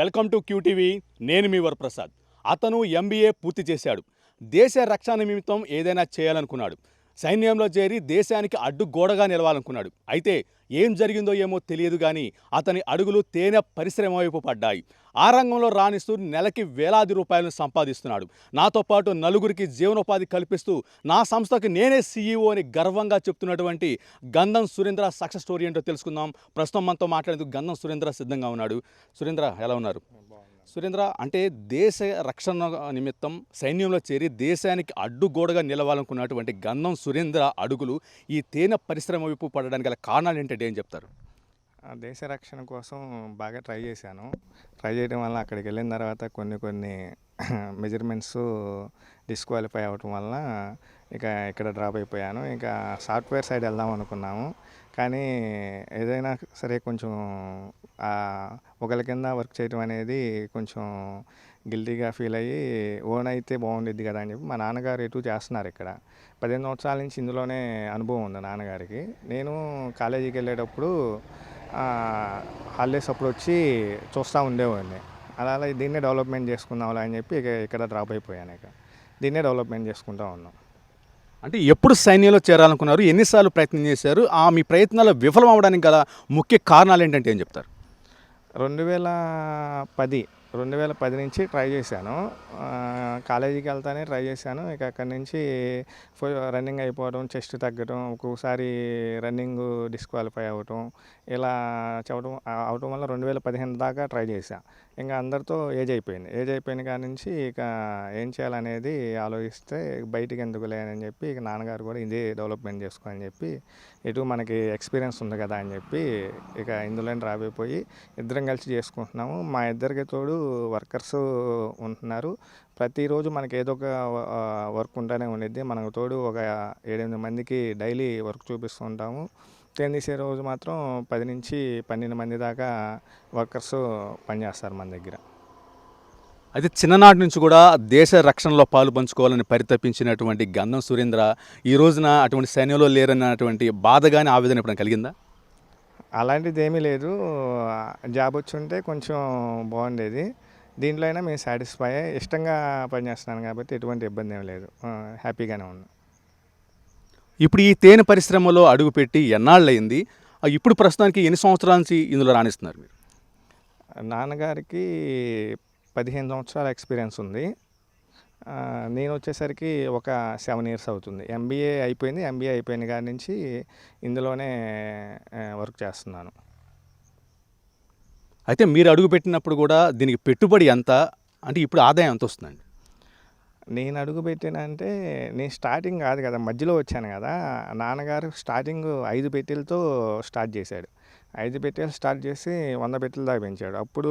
Welcome to QTV. నేను మీ వరప్రసాద్. అతను MBA పూర్తి చేశాడు. దేశ రక్షణ నిమిత్తం ఏదైనా చేయాలనుకున్నాడు. సైన్యంలో చేరి దేశానికి అడ్డుగోడగా నిలవాలనుకున్నాడు. అయితే ఏం జరిగిందో ఏమో తెలియదు కానీ అతని అడుగులు తేనె పరిశ్రమ వైపు పడ్డాయి. ఆ రంగంలో రాణిస్తూ నెలకి వేలాది రూపాయలను సంపాదిస్తున్నాడు. నాతో పాటు నలుగురికి జీవనోపాధి కల్పిస్తూ నా సంస్థకి నేనే సీఈఓ అని గర్వంగా చెప్తున్నటువంటి గంధం సురేంద్ర సక్సెస్ స్టోరీ ఏంటో తెలుసుకుందాం. ప్రస్తుతం మనతో మాట్లాడేందుకు గంధం సురేంద్ర సిద్ధంగా ఉన్నాడు. సురేంద్ర ఎలా ఉన్నారు? సురేంద్ర అంటే దేశ రక్షణ నిమిత్తం సైన్యంలో చేరి దేశానికి అడ్డుగోడగా నిలవాలనుకున్నటువంటి గంధం సురేంద్ర అడుగులు ఈ తేనె పరిశ్రమ వైపు పడడానికి గల కారణాలు ఏంటంటే ఏం చెప్తారు? ఆ దేశ రక్షణ కోసం బాగా ట్రై చేశాను. ట్రై చేయడం వల్ల అక్కడికి వెళ్ళిన తర్వాత కొన్ని కొన్ని మెజర్మెంట్స్ డిస్క్వాలిఫై అవ్వటం వల్ల ఇక ఇక్కడ డ్రాప్ అయిపోయాను. ఇక సాఫ్ట్వేర్ సైడ్ వెళ్దాం అనుకున్నాము. కానీ ఏదైనా సరే కొంచెం ఒకరి కింద వర్క్ చేయడం అనేది కొంచెం గిల్టీగా ఫీల్ అయ్యి ఓన్ అయితే బాగుండిద్ది కదా అని చెప్పి మా నాన్నగారు ఎటు చేస్తున్నారు ఇక్కడ. పదిహేను సంవత్సరాల నుంచి ఇందులోనే అనుభవం ఉంది నాన్నగారికి. నేను కాలేజీకి వెళ్ళేటప్పుడు హాలిడేస్ అప్పుడు వచ్చి చూస్తూ ఉండేవాడిని. అలా అలా దీన్నే డెవలప్మెంట్ చేసుకుందాంలా అని చెప్పి ఇక ఇక్కడ డ్రాప్ అయిపోయాను ఇక. దీన్నే డెవలప్మెంట్ చేసుకుంటూ ఉన్నాం. అంటే ఎప్పుడు సైన్యంలో చేరాలనుకున్నారు? ఎన్నిసార్లు ప్రయత్నం చేశారు? ఆ మీ ప్రయత్నాలు విఫలం అవడానికి గల ముఖ్య కారణాలు ఏంటంటే ఏం చెప్తారు? రెండు వేల పది రెండు వేల పది నుంచి ట్రై చేశాను. కాలేజీకి వెళ్తానే ట్రై చేశాను. ఇక అక్కడి నుంచి రన్నింగ్ అయిపోవడం చెస్ట్ తగ్గడం ఒక్కొక్కసారి రన్నింగ్ డిస్క్వాలిఫై అవ్వటం ఇలా చెప్పడం అవటం వల్ల రెండు వేల పదిహేను దాకా ట్రై చేశాను ఇంకా అందరితో ఏజ్ అయిపోయింది. ఏజ్ అయిపోయిన కాడి నుంచి ఇక ఏం చేయాలనేది ఆలోచిస్తే బయటికి ఎందుకు లేనని చెప్పి ఇక నాన్నగారు కూడా ఇదే డెవలప్మెంట్ చేసుకో అని చెప్పి ఎటు మనకి ఎక్స్పీరియన్స్ ఉంది కదా అని చెప్పి ఇక ఇందులోనే రాబోయిపోయి ఇద్దరం కలిసి చేసుకుంటున్నాము. మా ఇద్దరికి తోడు వర్కర్స్ ఉంటున్నారు. ప్రతిరోజు మనకి ఏదో ఒక వర్క్ ఉంటూనే ఉండిద్ది. మనకు తోడు ఒక ఏడెనిమిది మందికి డైలీ వర్క్ చూపిస్తూ ఉంటాము. తేనె తీసే రోజు మాత్రం పది నుంచి పన్నెండు మంది దాకా వర్కర్స్ పనిచేస్తారు మన దగ్గర. అయితే చిన్ననాటి నుంచి కూడా దేశ రక్షణలో పాలు పంచుకోవాలని పరితపించినటువంటి గంధం సురేంద్ర ఈ రోజున అటువంటి సైన్యంలో లేరన్నటువంటి బాధ కానీ ఆవేదన ఎప్పుడైనా కలిగిందా? అలాంటిది ఏమీ లేదు. జాబ్ వచ్చి ఉంటే కొంచెం బాగుండేది. దీంట్లో అయినా మేము సాటిస్ఫై ఇష్టంగా పనిచేస్తున్నాను కాబట్టి ఎటువంటి ఇబ్బంది ఏం లేదు. హ్యాపీగానే ఉన్నాం. ఇప్పుడు ఈ తేనె పరిశ్రమలో అడుగుపెట్టి ఎన్నాళ్ళయింది? ఇప్పుడు ప్రస్తుతానికి ఎన్ని సంవత్సరాల నుంచి ఇందులో రాణిస్తున్నారు మీరు? నాన్నగారికి పదిహేను సంవత్సరాల ఎక్స్పీరియన్స్ ఉంది. నేను వచ్చేసరికి ఒక సెవెన్ ఇయర్స్ అవుతుంది. ఎంబీఏ అయిపోయింది. ఎంబీఏ అయిపోయిన కాడి నుంచి ఇందులోనే వర్క్ చేస్తున్నాను. అయితే మీరు అడుగుపెట్టినప్పుడు కూడా దీనికి పెట్టుబడి ఎంత? అంటే ఇప్పుడు ఆదాయం ఎంత వస్తుందండి? నేను అడుగు పెట్టానంటే నేను స్టార్టింగ్ కాదు కదా మధ్యలో వచ్చాను కదా నాన్నగారు స్టార్టింగ్ ఐదు పెట్టెలతో స్టార్ట్ చేశాడు. ఐదు పెట్టెలు స్టార్ట్ చేసి వంద పెట్టెల దాకా పెంచాడు. అప్పుడు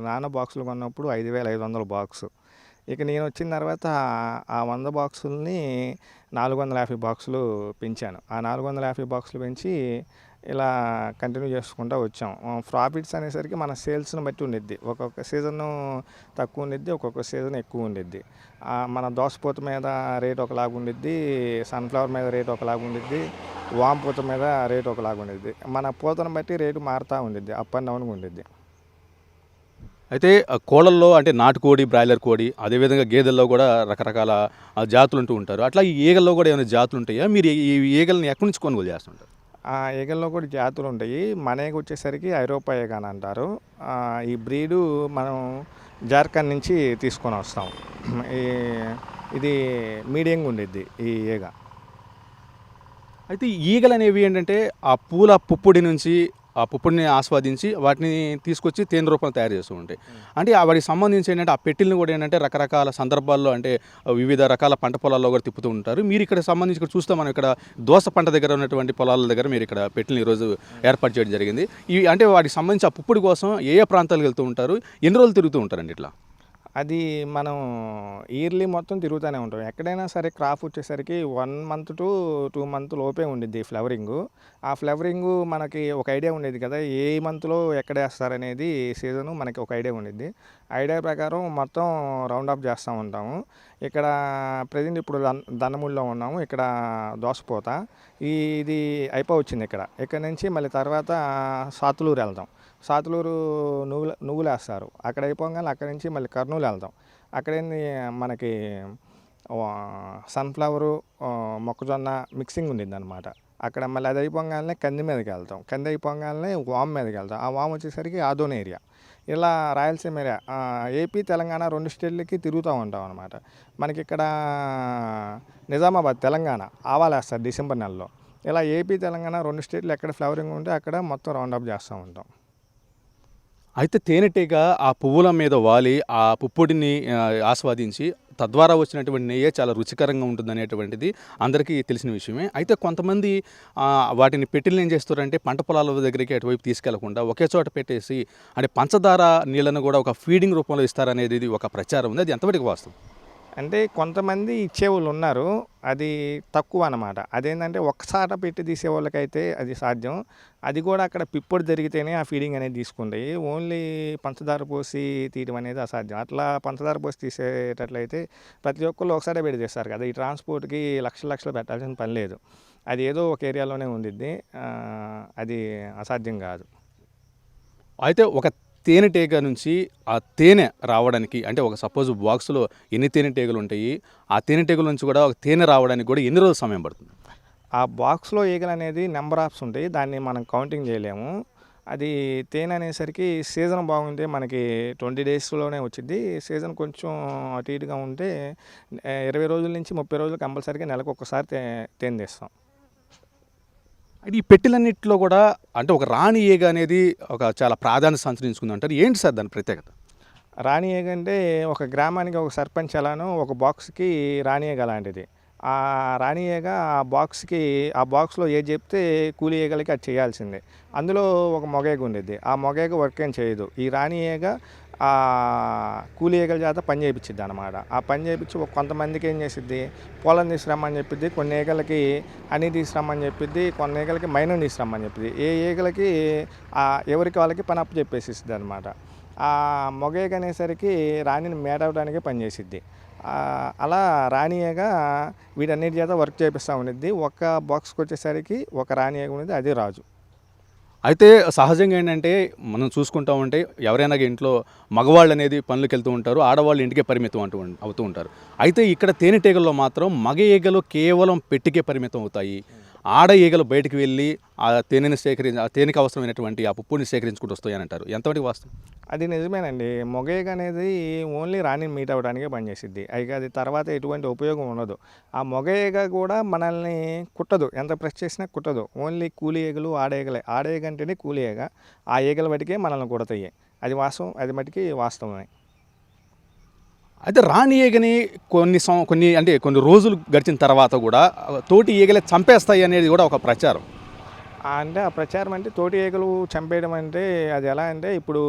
నాన్న బాక్సులు కొన్నప్పుడు ఐదు వేల ఐదు వందల బాక్సు. ఇక నేను వచ్చిన తర్వాత ఆ- ఆ వంద బాక్సుల్ని నాలుగు వందల యాభై బాక్సులు పెంచాను. ఆ నాలుగు వందల యాభై బాక్సులు పెంచి ఇలా కంటిన్యూ చేసుకుంటూ వచ్చాం. ప్రాఫిట్స్ అనేసరికి మన సేల్స్ని బట్టి ఉండిద్ది. ఒక్కొక్క సీజన్ తక్కువ ఉండిద్ది ఒక్కొక్క సీజన్ ఎక్కువ ఉండిద్ది. మన దోసపూత మీద రేట్ ఒకలాగా ఉండిద్ది సన్ఫ్లవర్ మీద రేట్ ఒకలాగా ఉండిద్ది వాంపూత మీద రేట్ ఒకలాగా ఉండిద్ది. మన పూతను బట్టి రేటు మారుతూ ఉండిద్ది అప్ అండ్ డౌన్గా ఉండిద్ది. అయితే కోళ్ళల్లో అంటే నాటుకోడి బ్రాయిలర్ కోడి అదేవిధంగా గేదెల్లో కూడా రకరకాల జాతులు ఉంటూ ఉంటారు. అట్లా ఈ ఈగల్లో కూడా ఏమైనా జాతులు ఉంటాయా మీరు ఈ ఈగల్ని ఎక్కడి నుంచి కొనుగోలు చేస్తుంటారు? ఆ ఈగల్లో కూడా జాతులు ఉంటాయి మన ఈగ వచ్చేసరికి ఐరోపా ఈగ అని అంటారు ఈ బ్రీడు మనం జార్ఖండ్ నుంచి తీసుకొని వస్తాం. ఈ ఇది మీడియంగా ఉండిద్ది ఈ ఈగ అయితే ఈగలు అనేవి ఏంటంటే ఆ పూల పుప్పొడి నుంచి ఆ పుప్పుడిని ఆస్వాదించి వాటిని తీసుకొచ్చి తేనె రూపంలో తయారు చేస్తూ ఉంటాయి. అంటే ఆ వాటికి సంబంధించి ఏంటంటే ఆ పెట్టిల్ని కూడా ఏంటంటే రకరకాల సందర్భాల్లో అంటే వివిధ రకాల పంట పొలాల్లో కూడా తిప్పుతూ ఉంటారు. మీరు ఇక్కడ సంబంధించి ఇక్కడ చూస్తే మనం ఇక్కడ దోస పంట దగ్గర ఉన్నటువంటి పొలాల దగ్గర మీరు ఇక్కడ పెట్టిల్ని ఈరోజు ఏర్పాటు చేయడం జరిగింది. ఇవి అంటే వాటికి సంబంధించి ఆ పుప్పొడి కోసం ఏ ఏ ప్రాంతాలకు వెళ్తూ ఉంటారు? ఎన్ని రోజులు తిరుగుతూ ఉంటారండి ఇట్లా? అది మనం ఇయర్లీ మొత్తం తిరుగుతూనే ఉంటాం. ఎక్కడైనా సరే క్రాప్ వచ్చేసరికి one month to two month లోపే ఉండిద్ది ఫ్లవరింగ్. ఆ ఫ్లవరింగ్ మనకి ఒక ఐడియా ఉండేది కదా ఏ మంత్లో ఎక్కడ వేస్తారనేది సీజను మనకి ఒక ఐడియా ఉండిద్ది. ఐడియా ప్రకారం మొత్తం రౌండ్ అప్ చేస్తూ ఉంటాము. ఇక్కడ ప్రజెంట్ ఇప్పుడు దన్ ఉన్నాము ఇక్కడ దోసపోత ఈ ఇది అయిపోవచ్చింది ఇక్కడ. ఇక్కడ నుంచి మళ్ళీ తర్వాత సాతులూరు వెళ్దాం. సాతులూరు నువ్వులు నువ్వులు వేస్తారు అక్కడ అయిపోగానే అక్కడ నుంచి మళ్ళీ కర్నూలు వెళ్తాం. అక్కడేంది మనకి సన్ఫ్లవరు మొక్కజొన్న మిక్సింగ్ ఉండింది అనమాట అక్కడ మళ్ళీ అది అయిపోగానే కంది మీదకి వెళ్తాం. కంది అయిపోగానే వామ్ మీదకి వెళ్తాం. ఆ వామ్ వచ్చేసరికి ఆదోన్ ఏరియా. ఇలా రాయలసీమ ఏరియా. ఏపీ తెలంగాణ రెండు స్టేట్లకి తిరుగుతూ ఉంటాం అనమాట మనకి ఇక్కడ నిజామాబాద్ తెలంగాణ ఆవాలేస్తారు డిసెంబర్ నెలలో. ఇలా ఏపీ తెలంగాణ రెండు స్టేట్లు ఎక్కడ ఫ్లవరింగ్ ఉంటే అక్కడ మొత్తం రౌండప్ చేస్తూ ఉంటాం. అయితే తేనెటీగ ఆ పువ్వుల మీద వాలి ఆ పుప్పొడిని ఆస్వాదించి తద్వారా వచ్చినటువంటి నెయ్యి చాలా రుచికరంగా ఉంటుంది అనేటువంటిది అందరికీ తెలిసిన విషయమే. అయితే కొంతమంది వాటిని పెట్టిల్ని ఏం చేస్తారంటే పంట పొలాల దగ్గరికి అటువైపు తీసుకెళ్ళకుండా ఒకే చోట పెట్టేసి అంటే పంచదార నీళ్ళను కూడా ఒక ఫీడింగ్ రూపంలో ఇస్తారనేది ఒక ప్రచారం ఉంది. అది ఎంతవరకు వాస్తవం? అంటే కొంతమంది ఇచ్చేవాళ్ళు ఉన్నారు. అది తక్కువ అనమాట అదేంటంటే ఒకసారి పెట్టి తీసే వాళ్ళకైతే అది సాధ్యం. అది కూడా అక్కడ పిప్పొడి జరిగితేనే ఆ ఫీడింగ్ అనేది తీసుకుంటాయి ఓన్లీ పంచదార పోసి తీయడం అనేది అసాధ్యం. అట్లా పంచదార పోసి తీసేటట్లయితే ప్రతి ఒక్కళ్ళు ఒకసారి పెట్టి తీస్తారు కదా. ఈ ట్రాన్స్పోర్ట్కి లక్షల లక్షలు పెట్టాల్సిన పని లేదు. అది ఏదో ఒక ఏరియాలోనే ఉండిద్ది. అది అసాధ్యం కాదు. అయితే ఒక తేనెటీగ నుంచి ఆ తేనె రావడానికి అంటే ఒక సపోజ్ బాక్స్లో ఎన్ని తేనెటీగలు ఉంటాయి ఆ తేనెటీగల నుంచి కూడా ఒక తేనె రావడానికి కూడా ఎన్ని రోజులు సమయం పడుతుంది? ఆ బాక్స్లో ఈగలు అనేది నెంబర్ ఆఫ్స్ ఉంటాయి దాన్ని మనం కౌంటింగ్ చేయలేము. అది తేనె అనేసరికి సీజన్ బాగుంటే మనకి ట్వంటీ డేస్లోనే వచ్చింది సీజన్ కొంచెం అటు ఇటుగా ఉంటే ఇరవై రోజుల నుంచి ముప్పై రోజులు కంపల్సరీగా నెలకు ఒక్కసారి తే తేనె తీస్తాం. అయితే ఈ పెట్టెలన్నింటిలో కూడా అంటే ఒక రాణి ఏగ అనేది ఒక చాలా ప్రాధాన్యత సంతరించుకుంది అంటారు. ఏంటి సార్ దాని ప్రత్యేకత? రాణి ఏగ అంటే ఒక గ్రామానికి ఒక సర్పంచ్ అలాను ఒక బాక్స్కి రాణి ఏగ లాంటిది. ఆ రాణి ఏగ ఆ బాక్స్కి ఆ బాక్స్లో ఏది చెప్తే కూలి ఏగలకి అది చేయాల్సిందే. అందులో ఒక మొగేగ ఉండేది ఆ మొగేగ వర్క్ ఏం చేయదు. ఈ రాణి ఏగ ఆ కూలి ఈగల చేత పని చేయించిద్ది అనమాట ఆ పని చేయించి కొంతమందికి ఏం చేసిద్ది? పొలం తీసుకురమ్మని చెప్పిద్ది కొన్ని ఈగలకి అని తీసుకురమ్మని చెప్పిద్ది కొన్ని ఈగలకి మైనం తీసుకురమ్మని చెప్పిద్ది. ఏ ఈగలకి ఎవరికి వాళ్ళకి పని అప్పు చెప్పేసిద్ది అనమాట ఆ మొగేగ అనేసరికి రాణిని మేడవడానికి పనిచేసిద్ది అలా రాణియగా వీటన్నిటి చేత వర్క్ చేపిస్తూ ఉండిద్ది. ఒక బాక్స్కి వచ్చేసరికి ఒక రాణియగా ఉండేది అది రాజు. అయితే సహజంగా ఏంటంటే మనం చూసుకుంటా ఉంటే ఎవరైనా ఇంట్లో మగవాళ్ళు అనేది పనులకు వెళ్తూ ఉంటారు ఆడవాళ్ళు ఇంటికే పరిమితం అంటూ అవుతూ ఉంటారు. అయితే ఇక్కడ తేనెటీగల్లో మాత్రం మగ ఈగలు కేవలం పెట్టికే పరిమితం అవుతాయి. ఆడ ఈగలు బయటకు వెళ్ళి ఆ తేనెని సేకరించి ఆ తేనెకి అవసరమైనటువంటి ఆ పుప్పుని సేకరించుకుంటూ వస్తాయని అంటారు. ఎంతవరకు వాస్తవం? అది నిజమేనండి. మొగేగ అనేది ఓన్లీ రాణిని మీట్ అవ్వడానికే పనిచేసిద్ది. అయితే అది తర్వాత ఎటువంటి ఉపయోగం ఉండదు. ఆ మొగేగ కూడా మనల్ని కుట్టదు. ఎంత ప్రెస్ చేసినా కుట్టదు. ఓన్లీ కూలి ఈగలు ఆడేగలే ఆడేగ అంటేనే కూలి ఈగ. ఆ ఈగల బట్టికే మనల్ని కుడతాయి. అది వాస్తవం. అది మటుకి వాస్తవమే. అయితే రాణి ఈగని కొన్ని సం కొన్ని అంటే కొన్ని రోజులు గడిచిన తర్వాత కూడా తోటి ఈగలే చంపేస్తాయి అనేది కూడా ఒక ప్రచారం. అంటే ఆ ప్రచారం అంటే తోటి ఈగలు చంపేయడం అంటే అది ఎలా అంటే ఇప్పుడు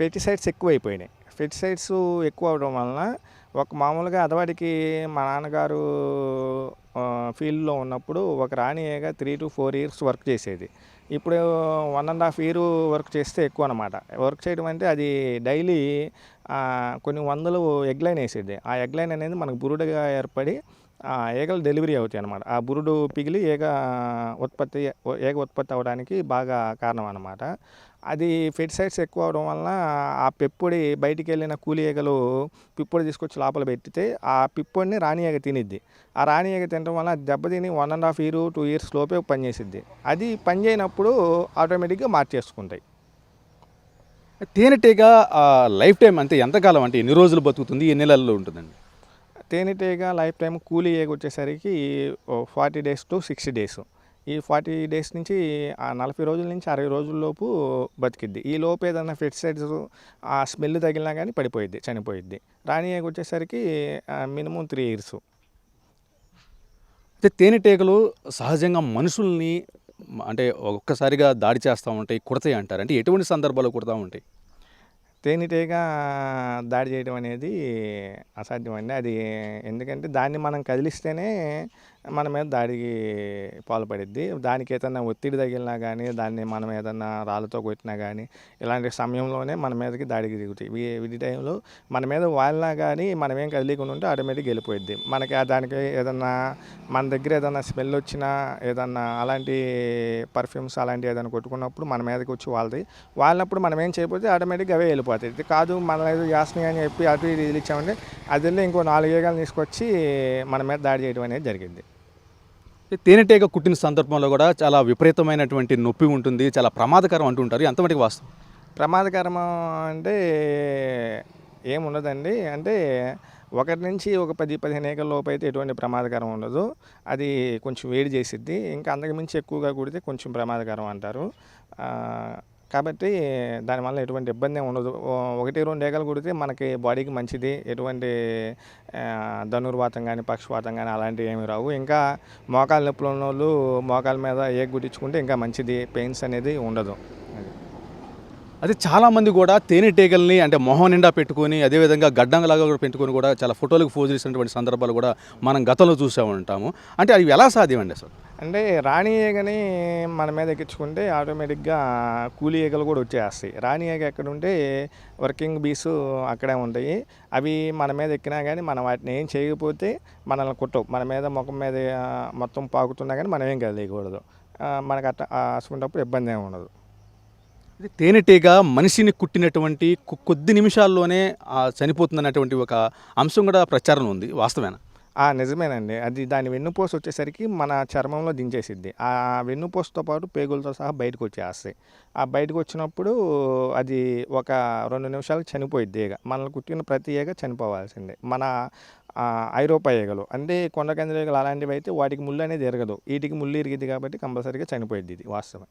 ఫెర్టిసైడ్స్ ఎక్కువైపోయినాయి. ఫెర్టిసైడ్స్ ఎక్కువ అవడం వలన ఒక మామూలుగా అదవాడికి మా నాన్నగారు ఫీల్డ్లో ఉన్నప్పుడు ఒక రాణి ఈగ three to four years work చేసేది. ఇప్పుడు one and half year work చేస్తే ఎక్కువ అనమాట వర్క్ చేయడం అంటే అది డైలీ కొన్ని వందలు ఎగ్ లైన్ వేసేది. ఆ ఎగ్ లైన్ అనేది మనకు బురుడుగా ఏర్పడి ఆ ఏగలు డెలివరీ అవుతాయి అనమాట ఆ బురుడు పిగిలి ఏగ ఉత్పత్తి ఏగ ఉత్పత్తి అవడానికి బాగా కారణం అనమాట అది ఫెర్టిసైడ్స్ ఎక్కువ అవడం వలన ఆ పెప్పొడి బయటికి వెళ్ళిన కూలి ఈగలు పిప్పొడి తీసుకొచ్చి లోపల పెట్టితే ఆ పిప్పొడిని రాణి ఈగ తినిద్ది. ఆ రాణి ఈగ తినడం వల్ల దెబ్బతిని one and half year two years లోపే పనిచేసిద్ది. అది పని చేయనప్పుడు ఆటోమేటిక్గా మార్చేసుకుంటాయి. తేనెటీగ లైఫ్ టైం అంటే ఎంతకాలం అంటే ఎన్ని రోజులు బతుకుతుంది ఎన్ని నెలల్లో ఉంటుందండి? తేనెటీగ లైఫ్ టైం కూలీ ఏగ వచ్చేసరికి forty days to sixty days. ఈ ఫార్టీ డేస్ నుంచి ఆ నలభై రోజుల నుంచి అరవై రోజుల లోపు బతికిద్ది. ఈ లోపు ఏదైనా ఫెర్టిసైడ్స్ ఆ స్మెల్ తగిలినా కానీ పడిపోయిద్ది చనిపోయిద్ది. రాణి ఏగ వచ్చేసరికి మినిమం త్రీ ఇయర్స్. అయితే తేనెటీగలు సహజంగా మనుషుల్ని అంటే ఒక్కసారిగా దాడి చేస్తూ ఉంటాయి కుడతాయి అంటారు? అంటే ఎటువంటి సందర్భాల్లో కుడతా ఉంటాయి? తేనెటీగ దాడి చేయడం అనేది అసాధ్యం అండి అది ఎందుకంటే దాన్ని మనం కదిలిస్తేనే మన మీద దాడికి పాల్పడిద్ది. దానికి ఏదైనా ఒత్తిడి తగిలినా కానీ దాన్ని మనం ఏదన్నా రాళ్ళతో కొట్టినా కానీ ఇలాంటి సమయంలోనే మన మీదకి దాడికి దిగుతాయి. వీటి టైంలో మన మీద వాలినా కానీ మనం ఏం కదిలీకుండా ఉంటే ఆటోమేటిక్ వెళ్ళిపోయిద్ది. మనకి ఆ దానికి ఏదన్నా మన దగ్గర ఏదన్నా స్మెల్ వచ్చినా ఏదన్నా అలాంటి పర్ఫ్యూమ్స్ అలాంటివి ఏదైనా కొట్టుకున్నప్పుడు మన మీదకి వచ్చి వాళ్ళది వాళ్ళినప్పుడు మనం ఏం చేయకపోతే ఆటోమేటిక్గా అవే వెళ్ళిపోతాయి. కాదు మన ఏదో చేస్తున్నాయి అని చెప్పి అటు ఇది ఇచ్చామంటే అది వెళ్ళి ఇంకో నాలుగు ఏగాలు తీసుకొచ్చి మన మీద దాడి చేయడం అనేది జరిగింది. తేనెటీగ కుట్టిన సందర్భంలో కూడా చాలా విపరీతమైనటువంటి నొప్పి ఉంటుంది చాలా ప్రమాదకరం అంటుంటారు ఎంతమటికి వాస్తవం? ప్రమాదకరం అంటే ఏముండదండి అంటే ఒకటి నుంచి ఒక పది పదిహేను ఏకల లోపు అయితే ఎటువంటి ప్రమాదకరం ఉండదు. అది కొంచెం వేడి చేసిద్ది. ఇంకా అంతకుమించి ఎక్కువగా కుడితే కొంచెం ప్రమాదకరం అంటారు. కాబట్టి దానివల్ల ఎటువంటి ఇబ్బంది ఉండదు. ఒకటి రెండు ఏకలు కుడితే మనకి బాడీకి మంచిది. ఎటువంటి ధనుర్వాతం కానీ పక్షవాతం కానీ అలాంటివి ఏమి రావు. ఇంకా మోకాలు నొప్పులు ఉన్న వాళ్ళు మోకాల మీద ఏక గుట్టించుకుంటే ఇంకా మంచిది. పెయిన్స్ అనేది ఉండదు. అదే. చాలామంది కూడా తేనెటీగల్ని అంటే మొహం నిండా పెట్టుకొని అదేవిధంగా గడ్డంలాగా కూడా పెట్టుకొని కూడా చాలా ఫోటోలకు ఫోజ్ చేసినటువంటి సందర్భాలు కూడా మనం గతంలో చూసే ఉంటాము అంటే అవి ఎలా సాధ్యం అండి అసలు? అంటే రాణి ఈగని మన మీద ఎక్కించుకుంటే ఆటోమేటిక్గా కూలీ ఈగలు కూడా వచ్చేస్తాయి. రాణి ఈగ ఎక్కడ ఉంటే వర్కింగ్ బీస్ అక్కడే ఉంటాయి. అవి మన మీద ఎక్కినా కానీ మనం వాటిని ఏం చేయకపోతే మనల్ని కుట్టవు. మన మీద ముఖం మీద మొత్తం పాకుతున్నా కానీ మనం ఏం కదిలేయకూడదు మనకు అట్ట ఇబ్బంది ఏమి ఉండదు. ఇది తేనెటీగ మనిషిని కుట్టినటువంటి కొద్ది నిమిషాల్లోనే చనిపోతుంది అన్నటువంటి ఒక అంశం కూడా ప్రచారం ఉంది. వాస్తవేనా? నిజమేనండి. అది దాని వెన్నుపూస వచ్చేసరికి మన చర్మంలో దించేసిద్ది. ఆ వెన్నుపోసుతో పాటు పేగులతో సహా బయటకు వచ్చేస్తాయి ఆ బయటకు వచ్చినప్పుడు అది ఒక రెండు నిమిషాలు చనిపోయిద్ది ఈగ. మనల్ని కుట్టిన ప్రతి ఈగ చనిపోవాల్సిందే. మన ఐరోపా ఈగలు. అంటే కొండకంది ఈగలు అలాంటివి అయితే వాటికి ముళ్ళు అనేది ఎరగదు. వీటికి ముళ్ళు ఇరిగిద్ది కాబట్టి కంపల్సరీగా చనిపోయిద్ది ఇది వాస్తవం.